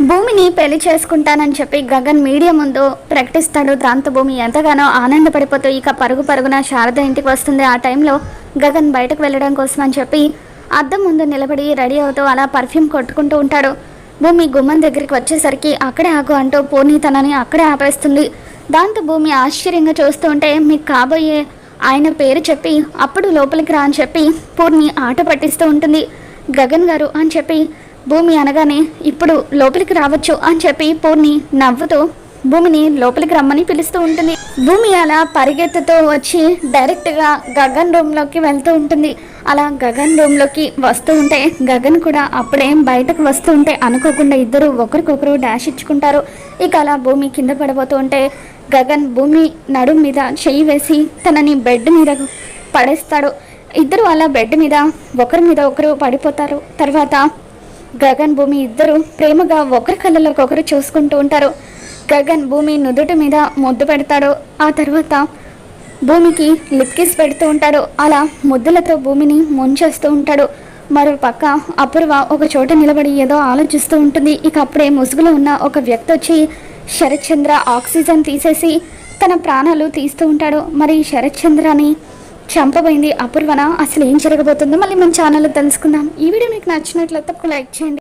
భూమిని పెళ్ళి చేసుకుంటానని చెప్పి గగన్ మీడియా ముందు ప్రకటిస్తాడు. దాంతో భూమి ఎంతగానో ఆనందపడిపోతూ ఇక పరుగు పరుగున శారద ఇంటికి వస్తుంది. ఆ టైంలో గగన్ బయటకు వెళ్ళడం కోసం అని చెప్పి అద్దం ముందు నిలబడి రెడీ అవుతూ అలా పర్ఫ్యూమ్ కొట్టుకుంటూ ఉంటాడు. భూమి గుమ్మం దగ్గరికి వచ్చేసరికి అక్కడే ఆగు అంటూ పూర్ణి తనని అక్కడే ఆపేస్తుంది. దాంతో భూమి ఆశ్చర్యంగా చూస్తూ ఉంటే మీకు కాబోయే ఆయన పేరు చెప్పి అప్పుడు లోపలికి రా అని చెప్పి పూర్ణి ఆట పట్టిస్తూ ఉంటుంది. గగన్ గారు అని చెప్పి భూమి అనగానే ఇప్పుడు లోపలికి రావచ్చు అని చెప్పి పూర్ణి నవ్వుతూ భూమిని లోపలికి రమ్మని పిలుస్తూ ఉంటుంది. భూమి అలా పరిగెత్తుతూ వచ్చి డైరెక్ట్గా గగన్ రూమ్లోకి వెళ్తూ ఉంటుంది. అలా గగన్ రూమ్లోకి వస్తూ ఉంటే గగన్ కూడా అప్పుడే బయటకు వస్తూ ఉంటే అనుకోకుండా ఇద్దరు ఒకరికొకరు డాష్ ఇచ్చుకుంటారు. ఇక అలా భూమి కింద పడిపోతూ ఉంటే గగన్ భూమి నడుం మీద చేయి వేసి తనని బెడ్ మీద పడేస్తాడు. ఇద్దరు అలా బెడ్ మీద ఒకరి మీద ఒకరు పడిపోతారు. తర్వాత గగన్ భూమి ఇద్దరు ప్రేమగా ఒకరి కళ్ళలోకి ఒకరు చూసుకుంటూ ఉంటారు. గగన్ భూమి నుదుటి మీద ముద్దు పెడతాడు. ఆ తర్వాత భూమికి లిప్కిస్ పెడుతూ ఉంటాడు. అలా ముద్దులతో భూమిని ముంచేస్తూ ఉంటాడు. మరో పక్క అపూర్వ ఒక చోట నిలబడి ఏదో ఆలోచిస్తూ ఉంటుంది. ఇక అప్పుడే ముసుగులో ఉన్న ఒక వ్యక్తి వచ్చి శరత్చంద్ర ఆక్సిజన్ తీసేసి తన ప్రాణాలు తీస్తూ ఉంటాడు. మరి శరత్చంద్రని చంపబోయింది అపూర్వన? అసలు ఏం జరగబోతుందో మళ్ళీ మన ఛానల్లో తెలుసుకుందాం. ఈ వీడియో మీకు నచ్చినట్లయితే ఒక లైక్ చేయండి.